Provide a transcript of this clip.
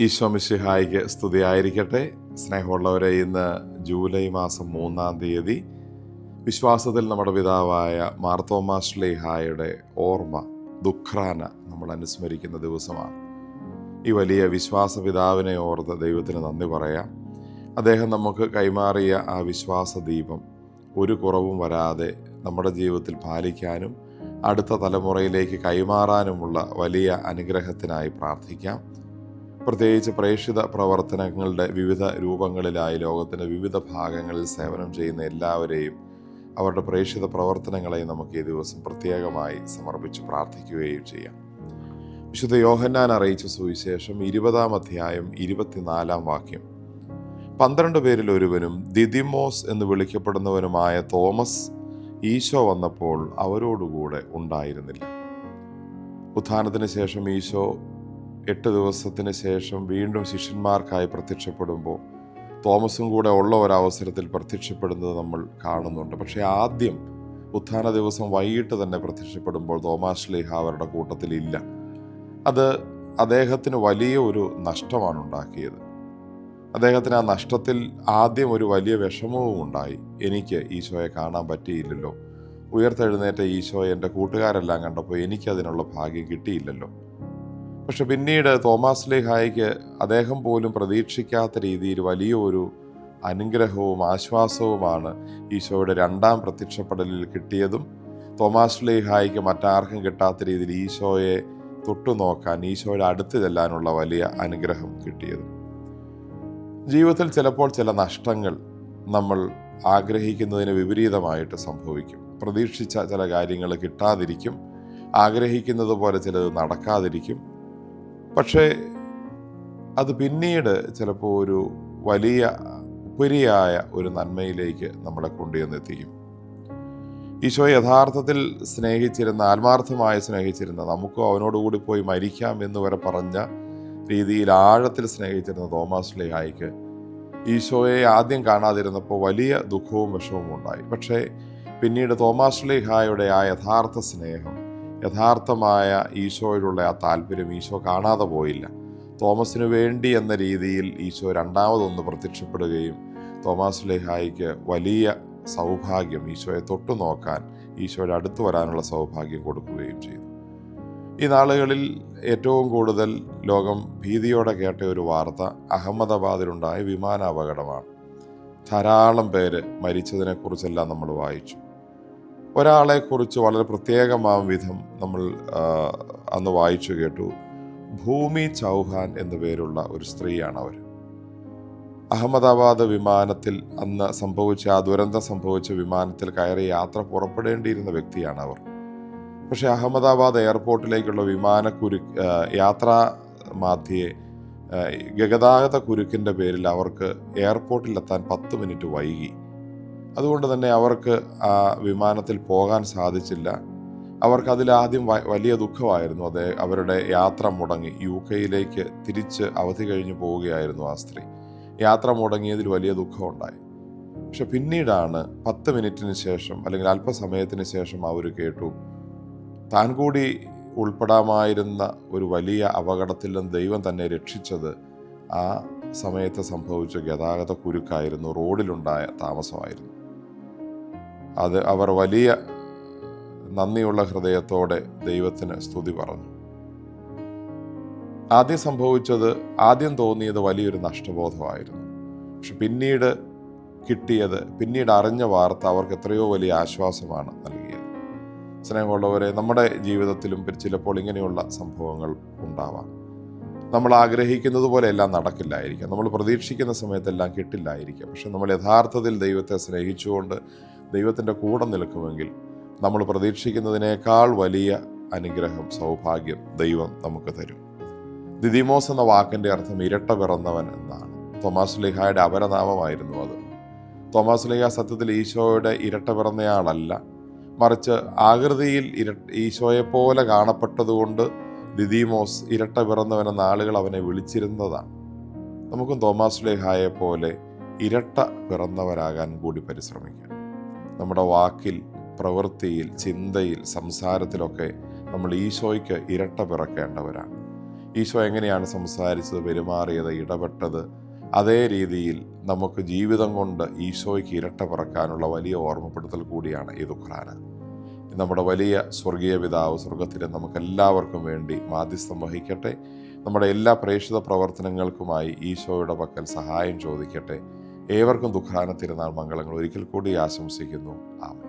ഈശോ സ്തുതി സ്തുതിയായിരിക്കട്ടെ. സ്നേഹമുള്ളവരെ ഇന്ന് ജൂലൈ മാസം മൂന്നാം തീയതി വിശ്വാസത്തിൽ നമ്മുടെ പിതാവായ മാർത്തോമാ ശ്ലീഹായുടെ ഓർമ്മ ദുഃഖ്രാന നമ്മൾ അനുസ്മരിക്കുന്ന ദിവസമാണ്. ഈ വലിയ വിശ്വാസ പിതാവിനെ ഓർത്ത് ദൈവത്തിന് നന്ദി പറയാം. അദ്ദേഹം നമുക്ക് കൈമാറിയ ആ വിശ്വാസ ദീപം ഒരു കുറവും വരാതെ നമ്മുടെ ജീവിതത്തിൽ പാലിക്കാനും അടുത്ത തലമുറയിലേക്ക് കൈമാറാനുമുള്ള വലിയ അനുഗ്രഹത്തിനായി പ്രാർത്ഥിക്കാം. പ്രത്യേകിച്ച് പ്രേക്ഷിത പ്രവർത്തനങ്ങളുടെ വിവിധ രൂപങ്ങളിലായി ലോകത്തിന്റെ വിവിധ ഭാഗങ്ങളിൽ സേവനം ചെയ്യുന്ന എല്ലാവരെയും അവരുടെ പ്രേക്ഷിത പ്രവർത്തനങ്ങളെയും നമുക്ക് ഈ ദിവസം പ്രത്യേകമായി സമർപ്പിച്ച് പ്രാർത്ഥിക്കുകയും ചെയ്യാം. വിശുദ്ധ യോഹന്നാൻ അറിയിച്ച സുവിശേഷം ഇരുപതാം അധ്യായം ഇരുപത്തിനാലാം വാക്യം. പന്ത്രണ്ട് പേരിൽ ഒരുവനും ദിദിമോസ് എന്ന് വിളിക്കപ്പെടുന്നവനുമായ തോമസ് ഈശോ വന്നപ്പോൾ അവരോടുകൂടെ ഉണ്ടായിരുന്നില്ല. ഉത്ഥാനത്തിന് ശേഷം ഈശോ എട്ട് ദിവസത്തിന് ശേഷം വീണ്ടും ശിഷ്യന്മാർക്കായി പ്രത്യക്ഷപ്പെടുമ്പോൾ തോമസും കൂടെ ഉള്ള ഒരവസരത്തിൽ പ്രത്യക്ഷപ്പെടുന്നത് നമ്മൾ കാണുന്നുണ്ട്. പക്ഷേ ആദ്യം ഉത്ഥാന ദിവസം വൈകിട്ട് തന്നെ പ്രത്യക്ഷപ്പെടുമ്പോൾ തോമാശ്ലീഹ അവരുടെ കൂട്ടത്തിലില്ല അത് അദ്ദേഹത്തിന് വലിയ ഒരു നഷ്ടമാണ് ഉണ്ടാക്കിയത്. അദ്ദേഹത്തിന് ആ നഷ്ടത്തിൽ ആദ്യം ഒരു വലിയ വിഷമവും ഉണ്ടായി. എനിക്ക് ഈശോയെ കാണാൻ പറ്റിയില്ലല്ലോ. ഉയർത്തെഴുന്നേറ്റ ഈശോയെ എന്റെ കൂട്ടുകാരെല്ലാം കണ്ടപ്പോൾ എനിക്കതിനുള്ള ഭാഗ്യം കിട്ടിയില്ലല്ലോ. പക്ഷെ പിന്നീട് തോമാസ് ലേഹായിക്ക് അദ്ദേഹം പോലും പ്രതീക്ഷിക്കാത്ത രീതിയിൽ വലിയൊരു അനുഗ്രഹവും ആശ്വാസവുമാണ് ഈശോയുടെ രണ്ടാം പ്രത്യക്ഷപ്പെടലിൽ കിട്ടിയതും. തോമാസ് ലേഹായിക്ക് മറ്റാർക്കും കിട്ടാത്ത രീതിയിൽ ഈശോയെ തൊട്ടുനോക്കാൻ ഈശോയുടെ അടുത്ത് ചെല്ലാനുള്ള വലിയ അനുഗ്രഹം കിട്ടിയതും. ജീവിതത്തിൽ ചിലപ്പോൾ ചില നഷ്ടങ്ങൾ നമ്മൾ ആഗ്രഹിക്കുന്നതിന് വിപരീതമായിട്ട് സംഭവിക്കും. പ്രതീക്ഷിച്ച ചില കാര്യങ്ങൾ കിട്ടാതിരിക്കും. ആഗ്രഹിക്കുന്നത് പോലെ ചിലത് നടക്കാതിരിക്കും. പക്ഷേ അത് പിന്നീട് ചിലപ്പോൾ ഒരു വലിയ ഉപരിയായ ഒരു നന്മയിലേക്ക് നമ്മളെ കൊണ്ടുവന്നെത്തിക്കും. ഈശോ യഥാർത്ഥത്തിൽ സ്നേഹിച്ചിരുന്ന ആത്മാർത്ഥമായി സ്നേഹിച്ചിരുന്ന നമുക്കും അവനോടുകൂടി പോയി മരിക്കാം എന്ന് വരെ പറഞ്ഞ രീതിയിൽ ആഴത്തിൽ സ്നേഹിച്ചിരുന്ന തോമസ് ലിഹായിക്ക് ഈശോയെ ആദ്യം കാണാതിരുന്നപ്പോൾ വലിയ ദുഃഖവും വിഷമവും ഉണ്ടായി. പക്ഷേ പിന്നീട് തോമാസ് ലിഹായുടെ ആ യഥാർത്ഥ സ്നേഹം യഥാർത്ഥമായ ഈശോയോടുള്ള ആ താല്പര്യം ഈശോ കാണാതെ പോയില്ല. തോമസിന് വേണ്ടി എന്ന രീതിയിൽ ഈശോ രണ്ടാമതൊന്ന് പ്രത്യക്ഷപ്പെടുകയും തോമസ് ലേഹായിക്ക് വലിയ സൗഭാഗ്യം ഈശോയെ തൊട്ടു നോക്കാൻ ഈശോയുടെ അടുത്ത് വരാനുള്ള സൗഭാഗ്യം കൊടുക്കുകയും ചെയ്തു. ഈ നാളുകളിൽ ഏറ്റവും കൂടുതൽ ലോകം ഭീതിയോടെ കേട്ട ഒരു വാർത്ത അഹമ്മദാബാദിലുണ്ടായ വിമാനാപകടമാണ്. ധാരാളം പേര് മരിച്ചതിനെക്കുറിച്ചെല്ലാം നമ്മൾ വായിച്ചു. ഒരാളെക്കുറിച്ച് വളരെ പ്രത്യേകമാം വിധം നമ്മൾ അന്ന് വായിച്ചു കേട്ടു. ഭൂമി ചൗഹാൻ എന്നു പേരുള്ള ഒരു സ്ത്രീയാണ് അവർ. അഹമ്മദാബാദ് വിമാനത്തിൽ അന്ന് സംഭവിച്ച ആ ദുരന്തം സംഭവിച്ച വിമാനത്തിൽ കയറി യാത്ര പുറപ്പെടേണ്ടിയിരുന്ന വ്യക്തിയാണ് അവർ. പക്ഷേ അഹമ്മദാബാദ് എയർപോർട്ടിലേക്കുള്ള വിമാന കുരു യാത്രാ മാധ്യയെ ഗതാഗത കുരുക്കിന്റെ പേരിൽ അവർക്ക് എയർപോർട്ടിലെത്താൻ പത്ത് മിനിറ്റ് വൈകി. അതുകൊണ്ട് തന്നെ അവർക്ക് ആ വിമാനത്തിൽ പോകാൻ സാധിച്ചില്ല. അവർക്ക് അതിലാദ്യം വലിയ ദുഃഖമായിരുന്നു. അത് അവരുടെ യാത്ര മുടങ്ങി. യു കെയിലേക്ക് തിരിച്ച് അവധി കഴിഞ്ഞു പോവുകയായിരുന്നു ആ സ്ത്രീ. യാത്ര മുടങ്ങിയതിൽ വലിയ ദുഃഖമുണ്ടായി. പക്ഷെ പിന്നീടാണ് പത്ത് മിനിറ്റിന് ശേഷം അല്ലെങ്കിൽ അല്പസമയത്തിന് ശേഷം അവർ കേട്ടു. താൻ കൂടി ഉൾപ്പെടാമായിരുന്ന ഒരു വലിയ അപകടത്തിൽ നിന്ന് ദൈവം തന്നെ രക്ഷിച്ചത് ആ സമയത്ത് സംഭവിച്ച ഗതാഗത കുരുക്കായിരുന്നു. റോഡിലുണ്ടായ താമസമായിരുന്നു. അത് അവർ വലിയ നന്ദിയുള്ള ഹൃദയത്തോടെ ദൈവത്തിന് സ്തുതി പറഞ്ഞു. ആദ്യം സംഭവിച്ചത് ആദ്യം തോന്നിയത് വലിയൊരു നഷ്ടബോധമായിരുന്നു. പക്ഷെ പിന്നീട് കിട്ടിയത് പിന്നീട് അറിഞ്ഞ വാർത്ത അവർക്ക് എത്രയോ വലിയ ആശ്വാസമാണ് നൽകിയത്. സ്നേഹമുള്ളവരെ നമ്മുടെ ജീവിതത്തിലും ചിലപ്പോൾ ഇങ്ങനെയുള്ള സംഭവങ്ങൾ ഉണ്ടാവാം. നമ്മൾ ആഗ്രഹിക്കുന്നത് പോലെ എല്ലാം നടക്കില്ലായിരിക്കാം. നമ്മൾ പ്രതീക്ഷിക്കുന്ന സമയത്തെല്ലാം കിട്ടില്ലായിരിക്കാം. പക്ഷെ നമ്മൾ യഥാർത്ഥത്തിൽ ദൈവത്തെ സ്നേഹിച്ചുകൊണ്ട് ദൈവത്തിന്റെ കൂടെ നിൽക്കുമെങ്കിൽ നമ്മൾ പ്രതീക്ഷിക്കുന്നതിനേക്കാൾ വലിയ അനുഗ്രഹം സൗഭാഗ്യം ദൈവം നമുക്ക് തരും. ദിദിമോസ് എന്ന വാക്കിന്റെ അർത്ഥം ഇരട്ട പിറന്നവൻ എന്നാണ്. തോമാസ് ലിഹായുടെ അപരനാമമായിരുന്നു അത്. തോമാസ് ലിഹ സത്യത്തിൽ ഈശോയുടെ ഇരട്ട പിറന്നയാളല്ല. മറിച്ച് ആകൃതിയിൽ ഇര ഈശോയെപ്പോലെ കാണപ്പെട്ടതുകൊണ്ട് ദിദിമോസ് ഇരട്ട പിറന്നവനെന്ന ആളുകൾ അവനെ വിളിച്ചിരുന്നതാണ്. നമുക്കും തോമാസ് ലേഹായെ പോലെ ഇരട്ട പിറന്നവരാകാൻ കൂടി പരിശ്രമിക്കാം. നമ്മുടെ വാക്കിൽ പ്രവൃത്തിയിൽ ചിന്തയിൽ സംസാരത്തിലൊക്കെ നമ്മൾ ഈശോയ്ക്ക് ഇരട്ട പിറക്കേണ്ടവരാണ്. ഈശോ എങ്ങനെയാണ് സംസാരിച്ചത് പെരുമാറിയത് ഇടപെട്ടത്? അതേ രീതിയിൽ നമുക്ക് ജീവിതം കൊണ്ട് ഈശോയ്ക്ക് ഇരട്ട പിറക്കാനുള്ള വലിയ ഓർമ്മപ്പെടുത്തൽ കൂടിയാണ് ഈ ദുഃഖാന നമ്മുടെ വലിയ സ്വർഗീയ പിതാവ് സ്വർഗത്തിലെ നമുക്കെല്ലാവർക്കും വേണ്ടി മാധ്യസ്ഥം വഹിക്കട്ടെ. നമ്മുടെ എല്ലാ പ്രേക്ഷിത പ്രവർത്തനങ്ങൾക്കുമായി ഈശോയുടെ പക്കൽ സഹായം ചോദിക്കട്ടെ. ഏവർക്കും ദുഃഖാന തിരുനാൾ മംഗളങ്ങൾ. ഒരിക്കൽ കൂടി ആശംസിക്കുന്നു. ആമേ